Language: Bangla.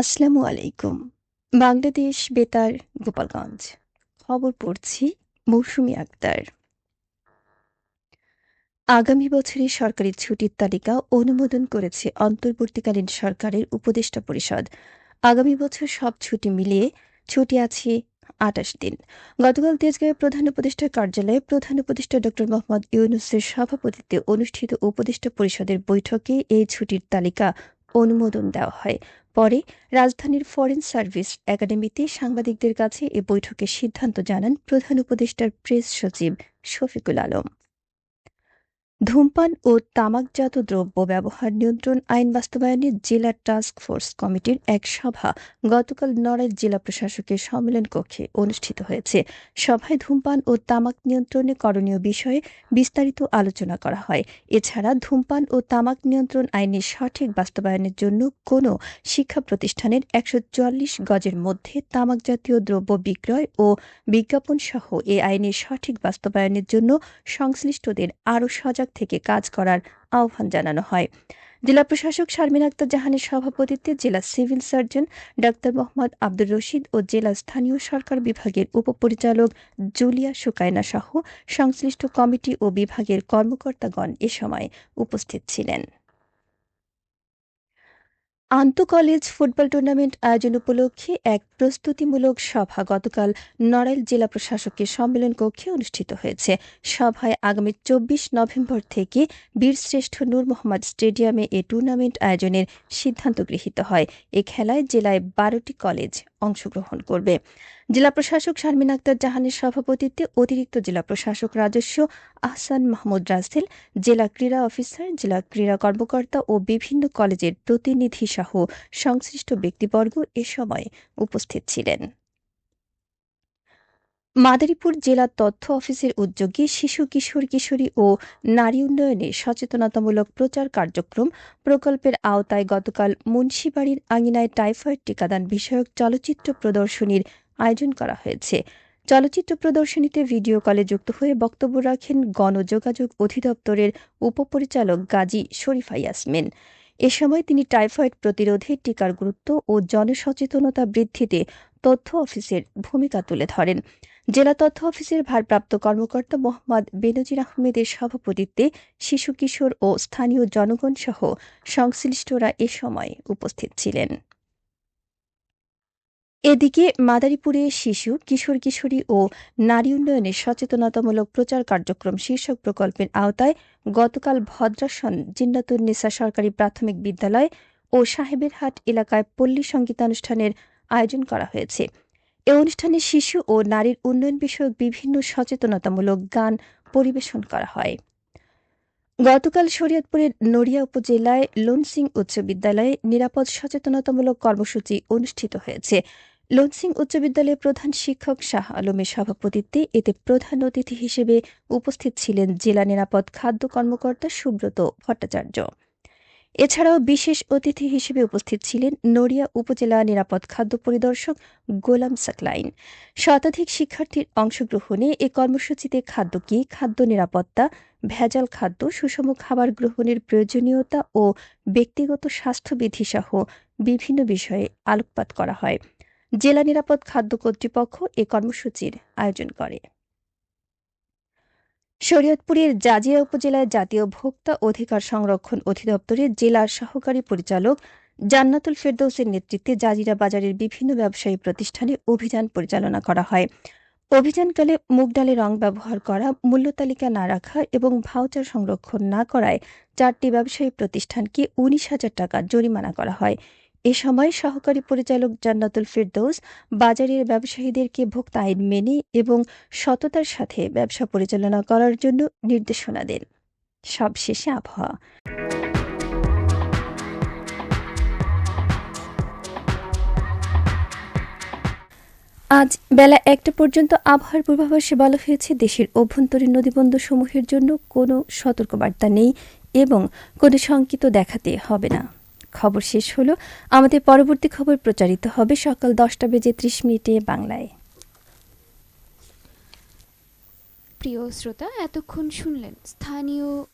আসসালামু আলাইকুম। বাংলাদেশ বেতার, গোপালগঞ্জ। খবর পড়ছি মৌসুমী আক্তার। আগামী বছরের সরকারি ছুটির তালিকা অনুমোদন করেছে অন্তর্বর্তীকালীন সরকারের উপদেষ্টা পরিষদ। আগামী বছর সব ছুটি মিলিয়ে ছুটি আছে আটাশ দিন। গতকাল তেজগাঁওয়ে প্রধান উপদেষ্টার কার্যালয়ে প্রধান উপদেষ্টা ড মোহাম্মদ ইউনুসের সভাপতিত্বে অনুষ্ঠিত উপদেষ্টা পরিষদের বৈঠকে এই ছুটির তালিকা অনুমোদন দেওয়া হয়। পরে রাজধানীর ফরেন সার্ভিস একাডেমিতে সাংবাদিকদের কাছে এ বৈঠকের সিদ্ধান্ত জানান প্রধান উপদেষ্টার প্রেস সচিব শফিকুল আলম। ধূমপান ও তামাকজাত দ্রব্য ব্যবহার নিয়ন্ত্রণ আইন বাস্তবায়নে জেলা টাস্ক ফোর্স কমিটির এক সভা গতকাল নড়াইল জেলা প্রশাসকের সম্মেলন কক্ষে অনুষ্ঠিত হয়েছে। সভায় ধূমপান ও তামাক নিয়ন্ত্রণে করণীয় বিষয়ে বিস্তারিত আলোচনা করা হয়। এছাড়া ধূমপান ও তামাক নিয়ন্ত্রণ আইনের সঠিক বাস্তবায়নের জন্য কোনো শিক্ষা প্রতিষ্ঠানের একশো চুয়াল্লিশ গজের মধ্যে তামাক জাতীয় দ্রব্য বিক্রয় ও বিজ্ঞাপন সহ এ আইনের সঠিক বাস্তবায়নের জন্য সংশ্লিষ্টদের আরও সজাগ থেকে কাজ করার আহ্বান জানানো হয়। জেলা প্রশাসক শারমিন আক্তার জাহানের সভাপতিত্বে জেলা civil surgeon doctor Mohammad Abdur Rashid ও জেলা স্থানীয় সরকার বিভাগের উপপরিচালক জুলিয়া সুকায়না সহ সংশ্লিষ্ট কমিটি ও বিভাগের কর্মকর্তাগণ এ সময় উপস্থিত ছিলেন। আন্ত কলেজ ফুটবল টুর্নামেন্ট আয়োজন উপলক্ষে এক প্রস্তুতিমূলক সভা গতকাল নড়াইল জেলা প্রশাসকের সম্মেলন কক্ষে অনুষ্ঠিত হয়েছে। সভায় আগামী চব্বিশ নভেম্বর থেকে বীরশ্রেষ্ঠ নূর মোহাম্মদ স্টেডিয়ামে এ টুর্নামেন্ট আয়োজনের সিদ্ধান্ত গৃহীত হয়। এ খেলায় জেলায় বারোটি কলেজ অংশগ্রহণ করবে। জেলা প্রশাসক শারমিন আক্তার জাহানের সভাপতিত্বে অতিরিক্ত জেলা প্রশাসক রাজস্ব আহসান মাহমুদ রাসেল, জেলা ক্রীড়া অফিসার, জেলা ক্রীড়া কর্মকর্তা ও বিভিন্ন কলেজের প্রতিনিধি সহ সংশ্লিষ্ট ব্যক্তিবর্গ এ সময় উপস্থিত ছিলেন। মাদারীপুর জেলা তথ্য অফিসের উদ্যোগে শিশু কিশোর কিশোরী ও নারী উন্নয়নে সচেতনতামূলক প্রচার কার্যক্রম প্রকল্পের আওতায় গতকাল মুন্সিবাড়ির আঙিনায় টাইফয়েড টিকাদান বিষয়ক চলচ্চিত্র প্রদর্শনীর আয়োজন করা হয়েছে। চলচ্চিত্র প্রদর্শনীতে ভিডিও কলে যুক্ত হয়ে বক্তব্য রাখেন গণযোগাযোগ অধিদপ্তরের উপপরিচালক গাজী শরীফা ইয়াসমিন। এ সময় তিনি টাইফয়েড প্রতিরোধে টিকার গুরুত্ব ও জনসচেতনতা বৃদ্ধিতে তথ্য অফিসের ভূমিকা তুলে ধরেন। জেলা তথ্য অফিসের ভারপ্রাপ্ত কর্মকর্তা মোহাম্মদ বেনজির আহমেদের সভাপতিত্বে শিশু, কিশোর ও স্থানীয় জনগণ সহ সংশ্লিষ্টরা এ সময় উপস্থিত ছিলেন। এদিকে মাদারীপুরে শিশু, কিশোর, কিশোরী ও নারী উন্নয়নে সচেতনতামূলক প্রচার কার্যক্রম শীর্ষক প্রকল্পের আওতায় গতকাল ভদ্রাসন জিন্নাতুন নিসা সরকারি প্রাথমিক বিদ্যালয় ও সাহেবেরহাট এলাকায় পল্লী সঙ্গীতানুষ্ঠানের আয়োজন করা হয়েছে। এ অনুষ্ঠানে শিশু ও নারীর উন্নয়ন বিষয়ক বিভিন্ন সচেতনতামূলক গান পরিবেশন করা হয়। গতকাল শরীয়তপুরের নড়িয়া উপজেলায় লোনসিং উচ্চ বিদ্যালয়ে নিরাপদ সচেতনতামূলক কর্মসূচি অনুষ্ঠিত হয়েছে। লোনসিং উচ্চ বিদ্যালয়ের প্রধান শিক্ষক শাহ আলমের সভাপতিত্বে এতে প্রধান অতিথি হিসেবে উপস্থিত ছিলেন জেলা নিরাপদ খাদ্য কর্মকর্তা সুব্রত ভট্টাচার্য। এছাড়াও বিশেষ অতিথি হিসেবে উপস্থিত ছিলেন নড়িয়া উপজেলা নিরাপদ খাদ্য পরিদর্শক গোলাম সাকলাইন। শতাধিক শিক্ষার্থীর অংশগ্রহণে এ কর্মসূচিতে খাদ্য কি, খাদ্য নিরাপত্তা, ভেজাল খাদ্য, সুষম খাবার গ্রহণের প্রয়োজনীয়তা ও ব্যক্তিগত স্বাস্থ্যবিধি সহ বিভিন্ন বিষয়ে আলোকপাত করা হয়। জেলা নিরাপদ খাদ্য কর্তৃপক্ষ এ কর্মসূচির আয়োজন করে। শরীয়তপুরের জাজিয়া উপজেলায় জাতীয় ভোক্তা অধিকার সংরক্ষণ অধিদপ্তরের জেলার সহকারী পরিচালক জান্নাতুল ফেরদৌসের নেতৃত্বে জাজিরা বাজারের বিভিন্ন ব্যবসায়ী প্রতিষ্ঠানে অভিযান পরিচালনা করা হয়। অভিযানকালে মুগ ডালে রং ব্যবহার করা, মূল্য তালিকা না রাখা এবং ভাউচার সংরক্ষণ না করায় চারটি ব্যবসায়ী প্রতিষ্ঠানকে উনিশ হাজার টাকা জরিমানা করা হয়। এ সময় সহকারী পরিচালক জান্নাতুল ফিরদৌস বাজারের ব্যবসায়ীদেরকে ভোক্তা আইন মেনে এবং সততার সাথে ব্যবসা পরিচালনা করার জন্য নির্দেশনা দেন। সবশেষে আবহাওয়া। আজ বেলা একটা পর্যন্ত আবহাওয়ার পূর্বাভাসে বলা হয়েছে, দেশের অভ্যন্তরীণ নদীবন্দর সমূহের জন্য কোনো সতর্কবার্তা নেই এবং কোনো শঙ্কিত দেখাতে হবে না। খবর শেষ হলো। আমাদের পরবর্তী খবর প্রচারিত হবে সকাল দশটা বেজে ত্রিশ মিনিটে বাংলায়। প্রিয় শ্রোতা, এতক্ষণ শুনলেন স্থানীয়